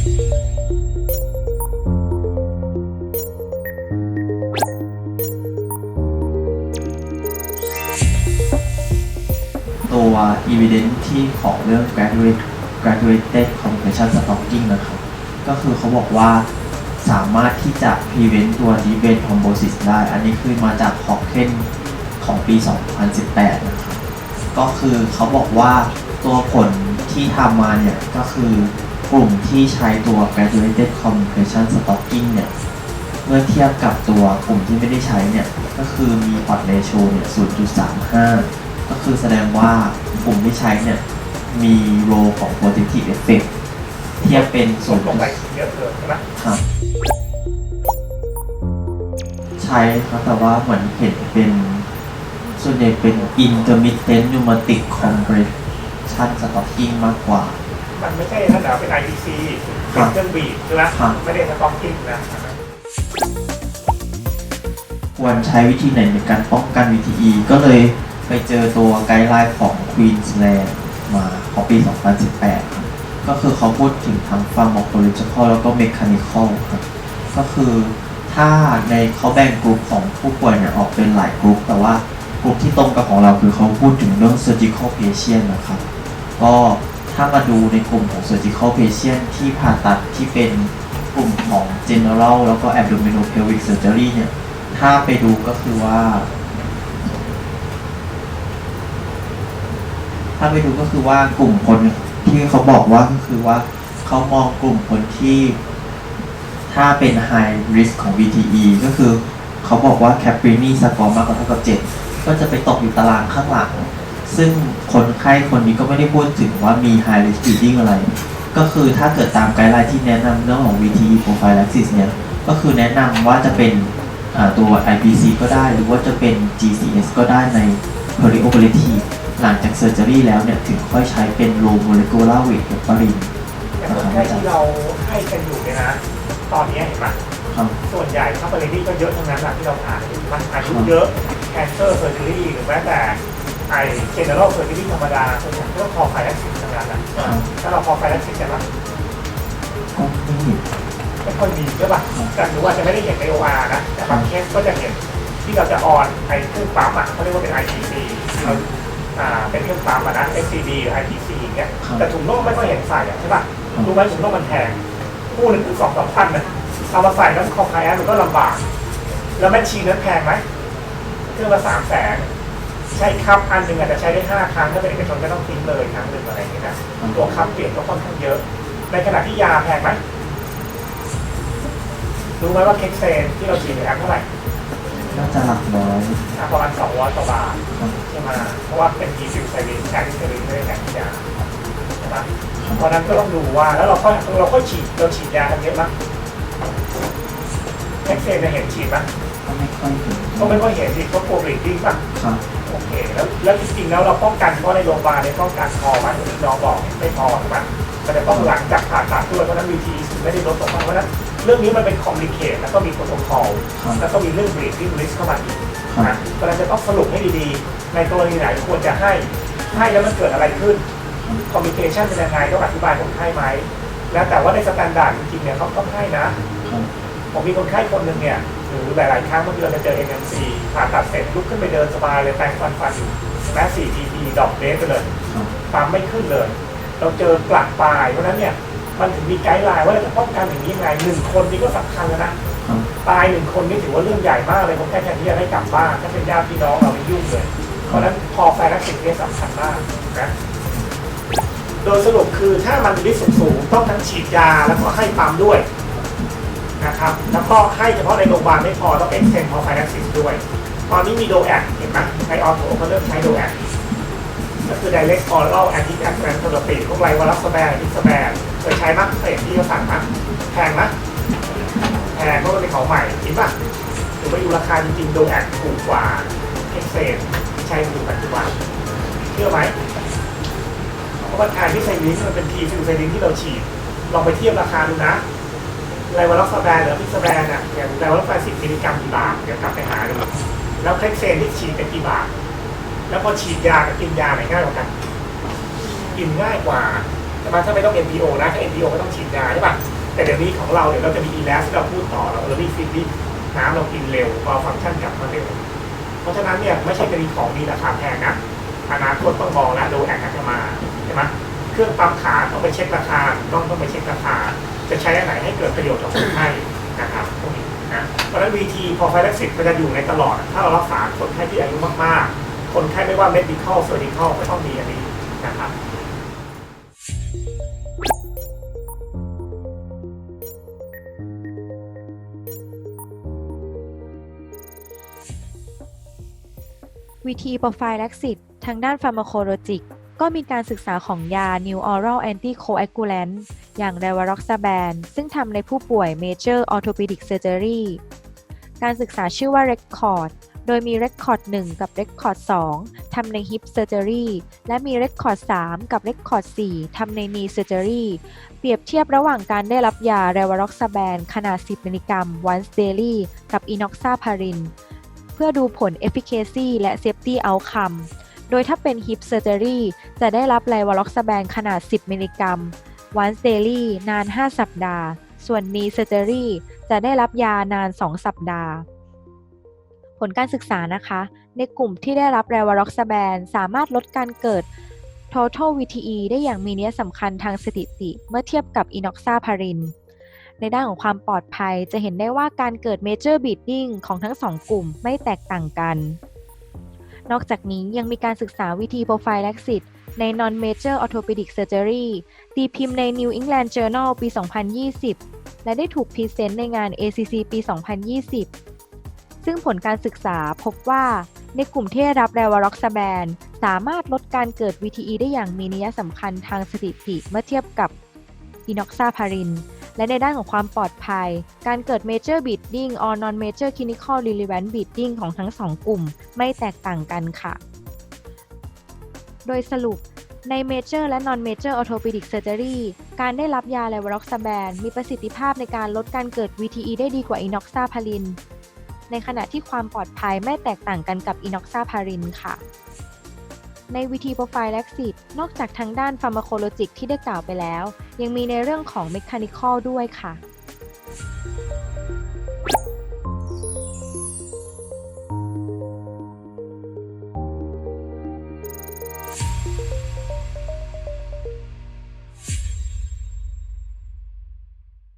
ตัว evidence ที่ของเรื่อง graduate graduated compression stocking นะครับ ก็คือเขาบอกว่าสามารถที่จะ prevent ตัว deep vein thrombosis ได้ อันนี้คือมาจากฮอกเคนของปี 2018 นะครับ ก็คือเขาบอกว่าตัวผลที่ทำมาเนี่ย ก็คือ กลุ่มที่ใช้ตัว graduated compression stocking เนี่ย เมื่อเทียบกับตัวกลุ่มที่ไม่ได้ใช้เนี่ย ก็คือมี odd ratio เนี่ย 0.35 ก็คือแสดงว่ากลุ่มที่ใช้เนี่ย มีโรของ protective effect เทียบเป็นส่วนลงไปเยอะเกินใช่ไหมครับใช้ครับแต่ว่าเหมือนเห็นเป็นส่วนใหญ่เป็น intermittent pneumatic compression stocking มากกว่า มันไม่ใช่ระดับเป็น IPC เป็นเครื่องบีบใช่ไหมครับไม่ได้สต็อกกิ้งนะควรใช้วิธีไหนในการป้องกัน VTE ก็เลยไปเจอตัวไกด์ไลน์ของ Queensland มาของปี 2018ครับก็คือเขาพูดถึงทั้ง pharmacological แล้วก็ mechanical ครับก็คือถ้าในเขาแบ่งกลุ่มของผู้ป่วยเนี่ยออกเป็นหลายกลุ่มแต่ว่ากลุ่มที่ตรงกับของเราคือเขาพูดถึงเรื่อง surgical patient นะครับ ก็ ถ้ามาดูในกลุ่มของ surgical patient ที่ผ่าตัดที่เป็นกลุ่มของ general แล้วก็ abdominal pelvic surgery เนี่ย ถ้าไปดูก็คือว่า ถ้าไปดูก็คือว่ากลุ่มคนที่เขาบอกว่าก็คือว่าเขามองกลุ่มคนที่ถ้าเป็น high risk ของ VTE ก็คือเขาบอกว่า Caprini score มากกว่าเท่ากับ 7 ก็จะไปตกอยู่ตารางข้างหลัง ซึ่งคนไข้คนนี้ก็ไม่ได้พูดถึงว่ามี high risk bleeding อะไร ก็คือถ้าเกิดตามไกด์ไลน์ที่แนะนำเรื่องของ VTE prophylaxis เนี่ยก็คือแนะนำว่าจะเป็นอ่าตัว IPC ก็ได้หรือว่าจะเป็น GCS ก็ได้ใน perioperative หลังจาก surgery แล้วเนี่ยถึงค่อยใช้เป็น low molecular weight heparin อย่างคนไข้ที่เราให้กันอยู่เนี่ยนะตอนนี้เห็นไหมครับส่วนใหญ่ถ้าเปอร์นี่ก็เยอะทั้งนั้นแหละที่เราผ่านเห็นไหมอายุเยอะ cancer surgery หรือแม้แต่ ไอ general surgery ธรรมดาส่วนใหญ่ก็คอไฟแลกซิสทั้งนั้นแหละถ้าเราคอไฟแลกซิสใช่ไหมไม่ค่อยมีใช่ป่ะแต่หรือว่าจะไม่ได้เห็นใน OR นะ แต่บางเคสก็จะเห็นที่เราจะออนไอ้เครื่องปั๊มอะเขาเรียกว่าเป็น IPC ที่เราอ่าเป็นเครื่องปั๊มอะนะ SCD หรือ IPC อย่างเงี้ยแต่ถุงน่องไม่ค่อยเห็นใส่อะใช่ป่ะรู้ไหมถุงน่องมันแพงคู่หนึ่งถึงสองสามพันนะเอามาใส่แล้วคอคายแอนมันก็ลำบาก แล้วแมชชีนนั้นแพงไหมเครื่องละสามแสน ใช้คัพอันหนึ่งอาจจะใช้ได้ห้าครั้งถ้าเป็นเอกชนก็ต้องทิ้งเลยครั้งหนึ่งอะไรอย่างเงี้ยนะตัวคัพเปลี่ยนก็ค่อนข้างเยอะ ในขณะที่ยาแพงไหมรู้ไหมว่าเค็กเซนที่เราฉีดในแอปเท่าไหร่น่าจะหลักร้อยอะประมาณ200กว่าบาทครับใช่ไหมเพราะว่าเป็นทีฟิวไซรินแทนที่ไซรินไม่ได้แทนยาใช่ไหมเพราะฉะนั้นก็ต้องดูว่าแล้วเราก็เราก็ฉีดเราฉีดยากันเยอะมั้ยเค็กเซนจะเห็นฉีดมั้ยก็ไม่ค่อยเห็นก็ไม่ค่อยเห็นสิเขาโปรบริดดิ้งป่ะครับ โอเคแล้วแล้วจริงๆแล้วเราป้องกันเฉพาะในโรงพยาบาลในยป้องกันพอไหมอย่างที่น้องบอกไม่พอถูกไหมมันจะต้องหลังจากผ่าตัดด้วยเพราะฉะนั้นวีทีไม่ได้ลดลงมาเพราะฉะนั้นเรื่องนี้มันเป็นคอมพลีเคทแล้วก็มีโปรโตคอลครับแล้วก็มีเรื่อง breathing risk เข้ามาอีกครับนะก็เลยจะต้องสรุปให้ดีๆ ในกรณีไหนควรจะให้ให้แล้วมันเกิดอะไรขึ้น communication เป็นยังไงต้องอธิบายคนไข้ไหมแล้วแต่ว่าในสแตนดาร์ดจริงๆเนี่ยเขาต้องให้นะครับผมมีคนไข้คนหนึ่งเนี่ยห รือหลายๆครั้งบางทีเราจะเจอ NMC ผ่าตัดเสร็จลุกขึ้นไปเดินสบายเลยแปรงฟันฟันอยู่แม้ 4GP ดอกเดสไปเลยครับปั๊มไม่ขึ้นเลย เราเจอกลักปลายเพราะฉะนั้นเนี่ยมันถึงมีไกด์ไลน์ว่าเราจะป้องกันอย่างนี้ยังไงหนึ่งคนนี้ก็สำคัญแล้วนะครับตายหนึ่งคนนี่ถือว่าเรื่องใหญ่มากเลยผมแค่แค่ที่จะได้กลับบ้านถ้าเป็นญาติพี่น้องเราไม่ยุ่งเลย เพราะฉะนั้นพอไฟรักสิทธิ์เนี่ยสำคัญมากนะโดยสรุปคือถ้ามันมีริสสูงๆต้องทั้งฉีดยาแล้วก็ให้ปั๊มด้วย นะครับแล้วก็ให้เฉพาะในโรงพยาบาลไม่พอต้องเอ็กเซนพอไฟรัสิทธิ์ด้วย ตอนนี้มีโดแอคเห็นไหมในออโถก็เริ่มใช้โดแอคก็คือ direct oral anti aspirin therapy พวกไรวอลัสแบนอิสแบนเคยใช้มั้ยเคยที่เขาสั่งมั้ยแพงมั้ยแพงเพราะมันเป็นของใหม่จริงป่ะหรือไปดูราคาจริงๆโดแอคถูกกว่าเอ็กเซนที่ใช้อยู่ปัจจุบันเชื่อไหมเพราะว่าทานที่ไซลินมันเป็นทีฟิวไซลินที่เราฉีดลองไปเทียบราคาดูนะ ไลวอล็อกซาแบนหรือพิซาแบนอะอย่างไลวอล็อกซาสิบมิลลิกรัมกี่บาทเดี๋ยวกลับไปหาดูแล้วเอ็กเซนที่ฉีดเป็นกี่บาท แล้วพอฉีดยากับกินยาไหนง่ายกว่ากัน กินง่ายกว่าแต่ช่ไหมถ้าไม่ต้อง NPO นะถ้า NPO ก็ต้องฉีดยาใช่ป่ะแต่เดี๋ยวนี้ของเราเดี๋ยวเราจะมี ELAS ที่เราพูดต่อเรา early feeding น้ำเรากินเร็วพอฟังก์ชันกลับมาเร็ว เพราะฉะนั้นเนี่ยไม่ใช่เป็นของดีราคาแพงนะอนาคตต้องมองแล้วดูแอคอาจจะมาใช่ไหมเครื่องปั๊มขาต้องไปเช็คราคาต้องต้องไปเช็คราคา จะใช้อันไหนให้เกิดประโยชน์กับคนไข้นะครับพวกนี้นะเพราะฉะนั้น VT พอไฟลักซิตมันจะอยู่ในตลอด ถ้าเรารักษาคนไข้ที่อายุมากๆ คนไข้ไม่ว่า medical surgical ก็ต้องมีอันนี้นะครับวิธี prophylaxis ทางด้าน pharmacologic ก็มีการศึกษาของยา new oral anticoagulant อย่าง rivaroxaban ซึ่งทำในผู้ป่วย major orthopedic surgery การศึกษาชื่อว่า record โดยมี record 1 กับ record 2 ทำใน hip surgery และมี record 3 กับ record 4 ทำใน knee surgery เปรียบเทียบระหว่างการได้รับยา rivaroxaban ขนาด 10 มิลลิกรัม once daily กับ enoxaparin เพื่อดูผล efficacy และ safety outcome โดยถ้าเป็น hip surgery จะได้รับไลวอล็อกซาแบนขนาด 10 มิลลิกรัม once daily นาน 5 สัปดาห์ ส่วน knee surgery จะได้รับยานาน 2 สัปดาห์ ผลการศึกษานะคะ ในกลุ่มที่ได้รับไลวอล็อกซาแบนสามารถลดการเกิด total VTE ได้อย่างมีนัยสำคัญทางสถิติ เมื่อเทียบกับ enoxaparin ในด้านของความปลอดภัยจะเห็นได้ว่าการเกิด major bleeding ของทั้งสองกลุ่มไม่แตกต่างกัน นอกจากนี้ยังมีการศึกษาวิธี prophylaxis ใน non-major orthopedic surgery ตีพิมพ์ใน New England Journal ปี 2020 และได้ถูกพรีเซนต์ในงาน ACC ปี 2020 ซึ่งผลการศึกษาพบว่าในกลุ่มที่ได้รับไดวาร็อกซาแบน สามารถลดการเกิด VTE ได้อย่างมีนัยสำคัญทางสถิติเมื่อเทียบกับอินอกซาพาริน และในด้านของความปลอดภัย การเกิด major bleeding or non major clinical relevant bleeding ของทั้งสองกลุ่มไม่แตกต่างกันค่ะ โดยสรุปใน major และ non major orthopedic surgery การได้รับยาไลวอร็อกซาแบน มีประสิทธิภาพในการลดการเกิด VTE ได้ดีกว่าอินอกซาพาริน ในขณะที่ความปลอดภัยไม่แตกต่างกันกับอินอกซาพารินค่ะ ในวิธี prophylaxis นอกจากทางด้าน pharmacologic ที่ได้กล่าวไปแล้ว ยังมีในเรื่องของ mechanical ด้วยค่ะ